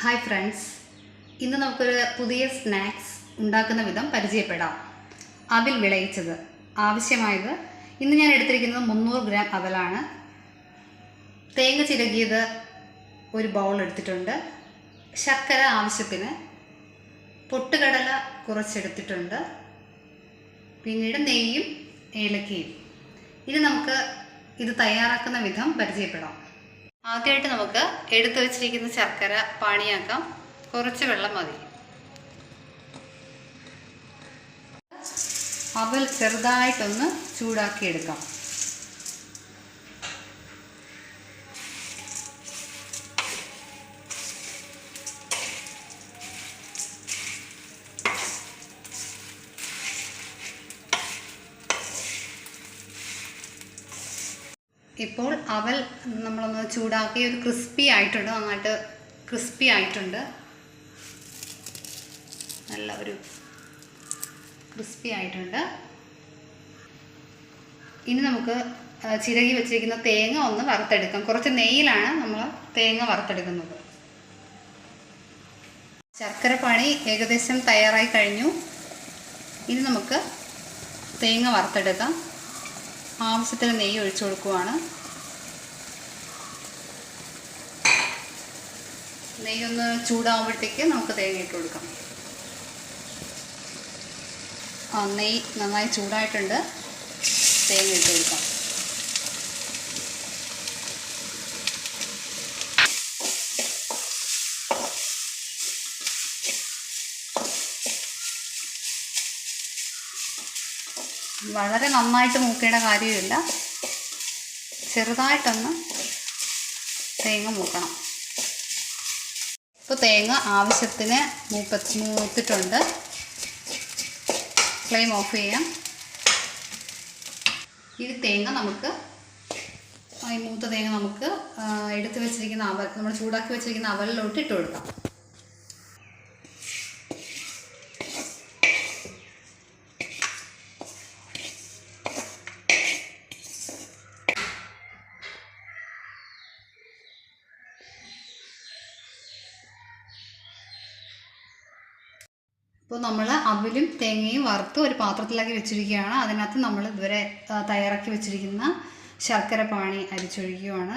Hi friends ഇന്ന് നമുക്കൊരു പുതിയ സ്നാക്സ് ഉണ്ടാക്കുന്ന വിധം പരിചയപ്പെടാം. അവിൽ വിളയിച്ചത് ആവശ്യമായത് ഇന്ന് ഞാൻ എടുത്തിരിക്കുന്നത് മുന്നൂറ് ഗ്രാം അവലാണ് തേങ്ങ ചിരകിയത് ഒരു ബൗൾ എടുത്തിട്ടുണ്ട്. ശർക്കര ആവശ്യത്തിന് പൊട്ടുകടല കുറച്ചെടുത്തിട്ടുണ്ട്. പിന്നീട് നെയ്യും ഏലക്കയും. ഇനി നമുക്ക് ഇത് തയ്യാറാക്കുന്ന വിധം പരിചയപ്പെടാം. ആദ്യമായിട്ട് നമുക്ക് എടുത്തു വച്ചിരിക്കുന്ന ശർക്കര പാണിയാക്കാം. കുറച്ച് വെള്ളം മതി. അവൽ ചെറുതായിട്ടൊന്ന് ചൂടാക്കി ഇപ്പോൾ അവൽ നമ്മളൊന്ന് ചൂടാക്കി ഒരു ക്രിസ്പി ആയിട്ടുണ്ട് നന്നായിട്ട് ക്രിസ്പി ആയിട്ടുണ്ട്. നല്ല ഒരു ക്രിസ്പി ആയിട്ടുണ്ട്. ഇനി നമുക്ക് ചിരകി വെച്ചിരിക്കുന്ന തേങ്ങ ഒന്ന് വറുത്തെടുക്കാം. കുറച്ച് നെയ്യിലാണ് നമ്മൾ തേങ്ങ വറുത്തെടുക്കുന്നത്. ശർക്കര പാണി ഏകദേശം തയ്യാറായി കഴിഞ്ഞു. ഇനി നമുക്ക് തേങ്ങ വറുത്തെടുക്കാം. ആവശ്യത്തിന് നെയ്യ് ഒഴിച്ചു കൊടുക്കുവാണ്. നെയ്യൊന്ന് ചൂടാകുമ്പോഴത്തേക്ക് നമുക്ക് തേങ്ങ ഇട്ട് കൊടുക്കാം. ആ നെയ്യ് നന്നായി ചൂടായിട്ടുണ്ട്. തേങ്ങ ഇട്ട് കൊടുക്കാം. വളരെ നന്നായിട്ട് മൂക്കേണ്ട കാര്യമില്ല. ചെറുതായിട്ടൊന്ന് തേങ്ങ മൂക്കണം. ഇപ്പോൾ തേങ്ങ ആവശ്യത്തിന് മൂപ്പ മൂത്തിട്ടുണ്ട്. ഫ്ലെയിം ഓഫ് ചെയ്യാം. ഈ തേങ്ങ നമുക്ക് ഈ മൂത്ത തേങ്ങ നമുക്ക് എടുത്ത് വെച്ചിരിക്കുന്ന അവൽ നമ്മൾ ചൂടാക്കി വെച്ചിരിക്കുന്ന അവലിലോട്ട് ഇട്ട് കൊടുക്കാം. ഇപ്പോൾ നമ്മൾ അവലും തേങ്ങയും വറുത്ത് ഒരു പാത്രത്തിലാക്കി വെച്ചിരിക്കുകയാണ്. അതിനകത്ത് നമ്മൾ ഇതുവരെ തയ്യാറാക്കി വെച്ചിരിക്കുന്ന ശർക്കര പാണി അരിച്ചൊഴിക്കുകയാണ്.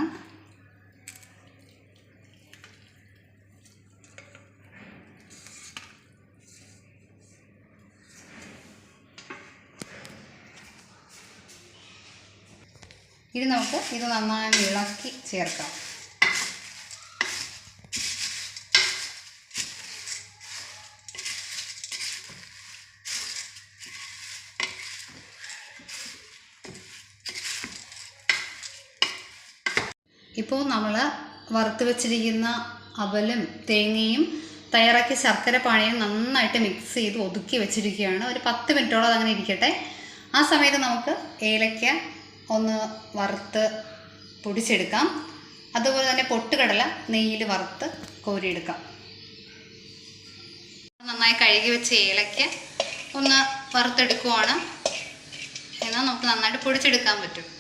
ഇനി നമുക്ക് ഇത് നന്നായി ഇളക്കി ചേർക്കാം. ഇപ്പോൾ നമ്മൾ വറുത്ത് വെച്ചിരിക്കുന്ന അവലും തേങ്ങയും തയ്യാറാക്കിയ ശർക്കര പാണിയും നന്നായിട്ട് മിക്സ് ചെയ്ത് ഒതുക്കി വെച്ചിരിക്കുകയാണ്. ഒരു പത്ത് മിനിറ്റോളം അതങ്ങനെ ഇരിക്കട്ടെ. ആ സമയത്ത് നമുക്ക് ഏലക്ക ഒന്ന് വറുത്ത് പൊടിച്ചെടുക്കാം. അതുപോലെ തന്നെ പൊട്ടുകടല നെയ്യിൽ വറുത്ത് കോരിയെടുക്കാം. നന്നായി കഴുകി വെച്ച ഏലക്ക ഒന്ന് വറുത്തെടുക്കുവാണ്. എന്നാൽ നമുക്ക് നന്നായിട്ട് പൊടിച്ചെടുക്കാൻ പറ്റും.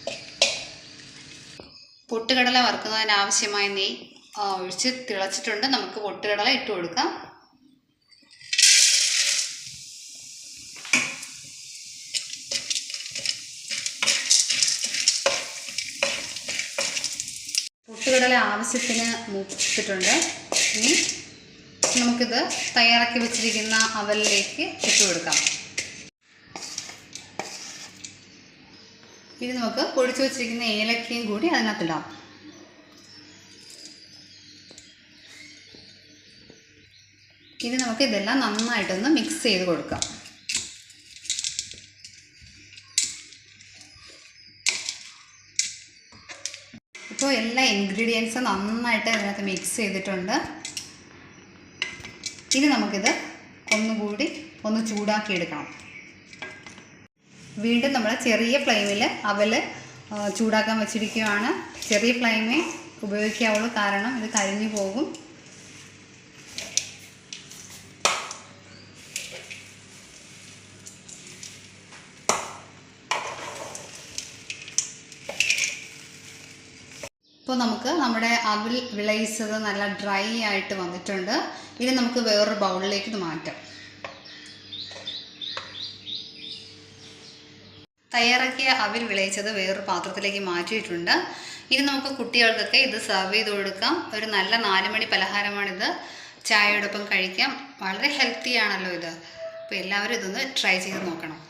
പൊട്ടുകടല വറുക്കുന്നതിന് ആവശ്യമായ നെയ്യ് ആ, ഒഴിച്ച് തിളച്ചിട്ടുണ്ട്. നമുക്ക് പൊട്ടുകടല ഇട്ട് കൊടുക്കാം. പൊട്ടുകടല ആവശ്യത്തിന് മൂപ്പിച്ചിട്ടുണ്ട്. ഇനി നമുക്കിത് തയ്യാറാക്കി വെച്ചിരിക്കുന്ന അവലിലേക്ക് ഇട്ട് കൊടുക്കാം. ഇത് നമുക്ക് പൊടിച്ചു വെച്ചിരിക്കുന്ന ഏലക്കയും കൂടി അതിനകത്തിടാം. ഇനി നമുക്ക് ഇതെല്ലാം നന്നായിട്ടൊന്ന് മിക്സ് ചെയ്ത് കൊടുക്കാം. ഇപ്പോൾ എല്ലാ ഇൻഗ്രീഡിയൻസും നന്നായിട്ട് അതിനകത്ത് മിക്സ് ചെയ്തിട്ടുണ്ട്. ഇനി നമുക്കിത് ഒന്നുകൂടി ഒന്ന് ചൂടാക്കി എടുക്കണം വീണ്ടും നമ്മൾ ചെറിയ ഫ്ലെയിമിൽ അവൽ ചൂടാക്കാൻ വെച്ചിരിക്കുകയാണ് ചെറിയ ഫ്ലെയിമേ ഉപയോഗിക്കാവുള്ളൂ. കാരണം ഇത് കരിഞ്ഞു പോകും. ഇപ്പോൾ നമുക്ക് നമ്മുടെ അവിൽ വിളയിച്ചത് നല്ല ഡ്രൈ ആയിട്ട് വന്നിട്ടുണ്ട്. ഇനി നമുക്ക് വേറൊരു ബൗളിലേക്ക് ഇത് മാറ്റാം. തയ്യാറാക്കിയ അവിൽ വിളയിച്ചത് വേറൊരു പാത്രത്തിലേക്ക് മാറ്റിയിട്ടുണ്ട്. ഇനി നമുക്ക് കുട്ടികൾക്കൊക്കെ ഇത് സെർവ് ചെയ്ത് കൊടുക്കാം. ഒരു നല്ല നാലുമണി പലഹാരമാണിത്. ചായയോടൊപ്പം കഴിക്കാം. വളരെ ഹെൽത്തി ആണല്ലോ ഇത്. അപ്പോൾ എല്ലാവരും ഇതൊന്ന് ട്രൈ ചെയ്ത് നോക്കണം.